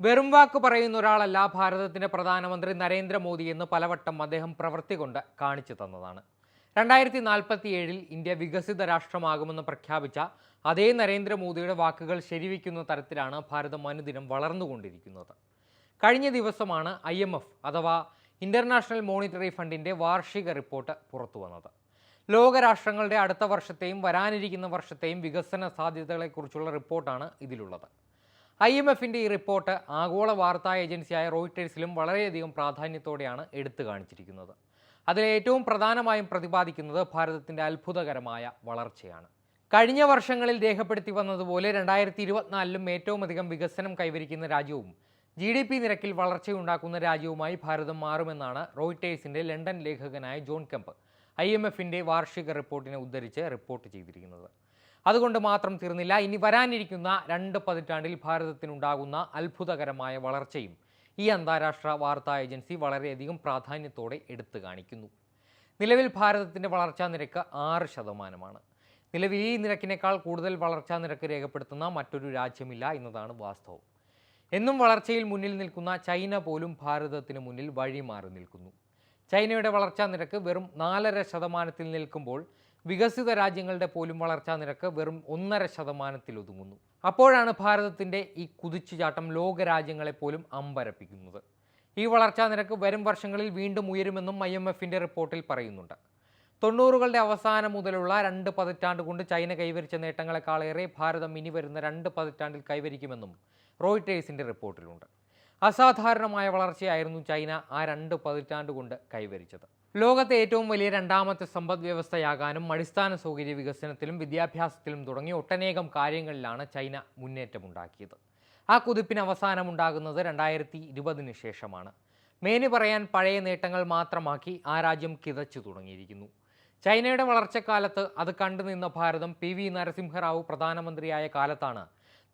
വെറും വാക്ക് പറയുന്ന ഒരാളല്ല ഭാരതത്തിന്റെ പ്രധാനമന്ത്രി നരേന്ദ്രമോദി എന്ന് പലവട്ടം അദ്ദേഹം പ്രവൃത്തി കൊണ്ട് കാണിച്ചു തന്നതാണ്. രണ്ടായിരത്തി നാൽപ്പത്തിയേഴിൽ ഇന്ത്യ വികസിത രാഷ്ട്രമാകുമെന്ന് പ്രഖ്യാപിച്ച അതേ നരേന്ദ്രമോദിയുടെ വാക്കുകൾ ശരിവയ്ക്കുന്ന തരത്തിലാണ് ഭാരതം അനുദിനം വളർന്നുകൊണ്ടിരിക്കുന്നത്. കഴിഞ്ഞ ദിവസമാണ് ഐ അഥവാ ഇന്റർനാഷണൽ മോണിറ്ററി ഫണ്ടിന്റെ വാർഷിക റിപ്പോർട്ട് പുറത്തുവന്നത്. ലോകരാഷ്ട്രങ്ങളുടെ അടുത്ത വർഷത്തെയും വരാനിരിക്കുന്ന വർഷത്തെയും വികസന സാധ്യതകളെക്കുറിച്ചുള്ള റിപ്പോർട്ടാണ് ഇതിലുള്ളത്. ഐ എം എഫിന്റെ ഈ റിപ്പോർട്ട് ആഗോള വാർത്താ ഏജൻസിയായ റോയിട്ടേഴ്സിലും വളരെയധികം പ്രാധാന്യത്തോടെയാണ് എടുത്തു കാണിച്ചിരിക്കുന്നത്. അതിൽ ഏറ്റവും പ്രധാനമായും പ്രതിപാദിക്കുന്നത് ഭാരതത്തിന്റെ അത്ഭുതകരമായ വളർച്ചയാണ്. കഴിഞ്ഞ വർഷങ്ങളിൽ രേഖപ്പെടുത്തി വന്നതുപോലെ രണ്ടായിരത്തി ഇരുപത്തിനാലിലും ഏറ്റവും അധികം വികസനം കൈവരിക്കുന്ന രാജ്യവും ജി ഡി പി നിരക്കിൽ വളർച്ചയുണ്ടാക്കുന്ന രാജ്യവുമായി ഭാരതം മാറുമെന്നാണ് റോയിട്ടേഴ്സിന്റെ ലണ്ടൻ ലേഖകനായ ജോൺ കെമ്പ് ഐ എം എഫിന്റെ വാർഷിക റിപ്പോർട്ടിനെ ഉദ്ധരിച്ച് റിപ്പോർട്ട് ചെയ്തിരിക്കുന്നത്. അതുകൊണ്ട് മാത്രം തീർന്നില്ല. ഇനി വരാനിരിക്കുന്ന രണ്ട് പതിറ്റാണ്ടിൽ ഭാരതത്തിനുണ്ടാകുന്ന അത്ഭുതകരമായ വളർച്ചയും ഈ അന്താരാഷ്ട്ര വാർത്താ ഏജൻസി വളരെയധികം പ്രാധാന്യത്തോടെ എടുത്തു കാണിക്കുന്നു. നിലവിൽ ഭാരതത്തിന്റെ വളർച്ചാ നിരക്ക് ആറ് ശതമാനമാണ്. നിലവിൽ ഈ നിരക്കിനേക്കാൾ കൂടുതൽ വളർച്ചാ നിരക്ക് രേഖപ്പെടുത്തുന്ന മറ്റൊരു രാജ്യമില്ല എന്നതാണ് വാസ്തവം. എന്നും വളർച്ചയിൽ മുന്നിൽ നിൽക്കുന്ന ചൈന പോലും ഭാരതത്തിന് മുന്നിൽ വഴിമാറി നിൽക്കുന്നു. ചൈനയുടെ വളർച്ചാ നിരക്ക് വെറും നാലര ശതമാനത്തിൽ നിൽക്കുമ്പോൾ വികസിത രാജ്യങ്ങളുടെ പോലും വളർച്ചാ നിരക്ക് വെറും ഒന്നര ശതമാനത്തിൽ ഒതുങ്ങുന്നു. അപ്പോഴാണ് ഭാരതത്തിന്റെ ഈ കുതിച്ചുചാട്ടം ലോകരാജ്യങ്ങളെ പോലും അമ്പരപ്പിക്കുന്നത്. ഈ വളർച്ചാ നിരക്ക് വരും വർഷങ്ങളിൽ വീണ്ടും ഉയരുമെന്നും ഐ എം എഫിന്റെ റിപ്പോർട്ടിൽ പറയുന്നുണ്ട്. തൊണ്ണൂറുകളുടെ അവസാനം മുതലുള്ള രണ്ട് പതിറ്റാണ്ട് കൊണ്ട് ചൈന കൈവരിച്ച നേട്ടങ്ങളെക്കാളേറെ ഭാരതം ഇനി വരുന്ന രണ്ട് പതിറ്റാണ്ടിൽ കൈവരിക്കുമെന്നും റോയിട്ടേഴ്സിന്റെ റിപ്പോർട്ടിലുണ്ട്. അസാധാരണമായ വളർച്ചയായിരുന്നു ചൈന ആ രണ്ട് പതിറ്റാണ്ട് കൊണ്ട് കൈവരിച്ചത്. ലോകത്തെ ഏറ്റവും വലിയ രണ്ടാമത്തെ സമ്പദ് വ്യവസ്ഥയാകാനും അടിസ്ഥാന സൗകര്യ വികസനത്തിലും വിദ്യാഭ്യാസത്തിലും തുടങ്ങി ഒട്ടനേകം കാര്യങ്ങളിലാണ് ചൈന മുന്നേറ്റമുണ്ടാക്കിയത്. ആ കുതിപ്പിന് അവസാനമുണ്ടാകുന്നത് രണ്ടായിരത്തി ഇരുപതിന് ശേഷമാണ്. മേനി പറയാൻ പഴയ നേട്ടങ്ങൾ മാത്രമാക്കി ആ രാജ്യം കിതച്ചു തുടങ്ങിയിരിക്കുന്നു. ചൈനയുടെ വളർച്ചക്കാലത്ത് അത് കണ്ടുനിന്ന ഭാരതം പി വി നരസിംഹറാവു പ്രധാനമന്ത്രിയായ കാലത്താണ്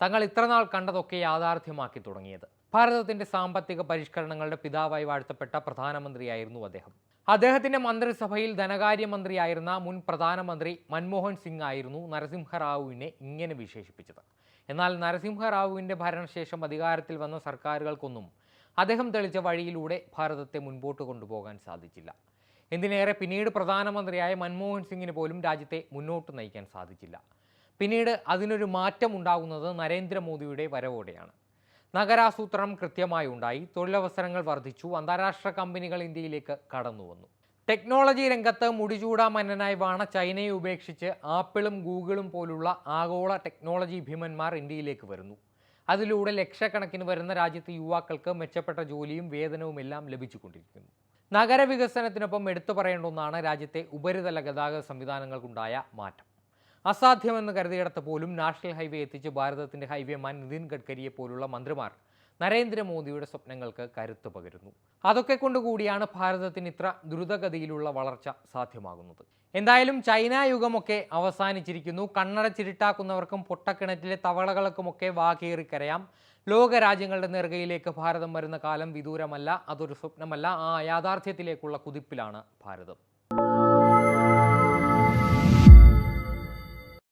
തങ്ങൾ ഇത്രനാൾ കണ്ടതൊക്കെ യാഥാർത്ഥ്യമാക്കി തുടങ്ങിയത്. ഭാരതത്തിന്റെ സാമ്പത്തിക പരിഷ്കരണങ്ങളുടെ പിതാവായി വാഴ്ത്തപ്പെട്ട പ്രധാനമന്ത്രിയായിരുന്നു അദ്ദേഹം. അദ്ദേഹത്തിന്റെ മന്ത്രിസഭയിൽ ധനകാര്യമന്ത്രിയായിരുന്ന മുൻ പ്രധാനമന്ത്രി മൻമോഹൻ സിംഗ് ആയിരുന്നു നരസിംഹറാവുവിനെ ഇങ്ങനെ വിശേഷിപ്പിച്ചത്. എന്നാൽ നരസിംഹറാവുവിന്റെ ഭരണശേഷം അധികാരത്തിൽ വന്ന സർക്കാരുകൾക്കൊന്നും അദ്ദേഹം തെളിച്ച വഴിയിലൂടെ ഭാരതത്തെ മുൻപോട്ട് കൊണ്ടുപോകാൻ സാധിച്ചില്ല. എന്തിനേറെ പിന്നീട് പ്രധാനമന്ത്രിയായ മൻമോഹൻ സിംഗിന് പോലും രാജ്യത്തെ മുന്നോട്ട് നയിക്കാൻ സാധിച്ചില്ല. പിന്നീട് അതിനൊരു മാറ്റം ഉണ്ടാകുന്നത് നരേന്ദ്രമോദിയുടെ വരവോടെയാണ്. നഗരാസൂത്രണം കൃത്യമായി ഉണ്ടായി. തൊഴിലവസരങ്ങൾ വർദ്ധിച്ചു. അന്താരാഷ്ട്ര കമ്പനികൾ ഇന്ത്യയിലേക്ക് കടന്നുവന്നു ടെക്നോളജി രംഗത്ത് മുടിചൂടാ മന്നനായി വാണ ചൈനയെ ഉപേക്ഷിച്ച് ആപ്പിളും ഗൂഗിളും പോലുള്ള ആഗോള ടെക്നോളജി ഭീമന്മാർ ഇന്ത്യയിലേക്ക് വരുന്നു. അതിലൂടെ ലക്ഷക്കണക്കിന് വരുന്ന രാജ്യത്തെ യുവാക്കൾക്ക് മെച്ചപ്പെട്ട ജോലിയും വേതനവും എല്ലാം ലഭിച്ചുകൊണ്ടിരിക്കുന്നു. നഗരവികസനത്തിനൊപ്പം എടുത്തു പറയേണ്ട ഒന്നാണ് രാജ്യത്തെ ഉപരിതല ഗതാഗത സംവിധാനങ്ങൾക്കുണ്ടായ മാറ്റം. അസാധ്യമെന്ന് കരുതിയിടത്ത് പോലും നാഷണൽ ഹൈവേ എത്തിച്ച് ഭാരതത്തിന്റെ ഹൈവേമാൻ നിതിൻ ഗഡ്കരിയെ പോലുള്ള മന്ത്രിമാർ നരേന്ദ്രമോദിയുടെ സ്വപ്നങ്ങൾക്ക് കരുത്ത് പകരുന്നു. അതൊക്കെ കൊണ്ടുകൂടിയാണ് ഭാരതത്തിന് ഇത്ര ദ്രുതഗതിയിലുള്ള വളർച്ച സാധ്യമാകുന്നത്. എന്തായാലും ചൈന യുഗമൊക്കെ അവസാനിച്ചിരിക്കുന്നു. കണ്ണട ചിരിട്ടാക്കുന്നവർക്കും പൊട്ടക്കിണറ്റിലെ തവളകൾക്കുമൊക്കെ വാകേറി കരയാം ലോകരാജ്യങ്ങളുടെ നെറുകയിലേക്ക് ഭാരതം വരുന്ന കാലം വിദൂരമല്ല അതൊരു സ്വപ്നമല്ല ആ യാഥാർത്ഥ്യത്തിലേക്കുള്ള കുതിപ്പിലാണ് ഭാരതം.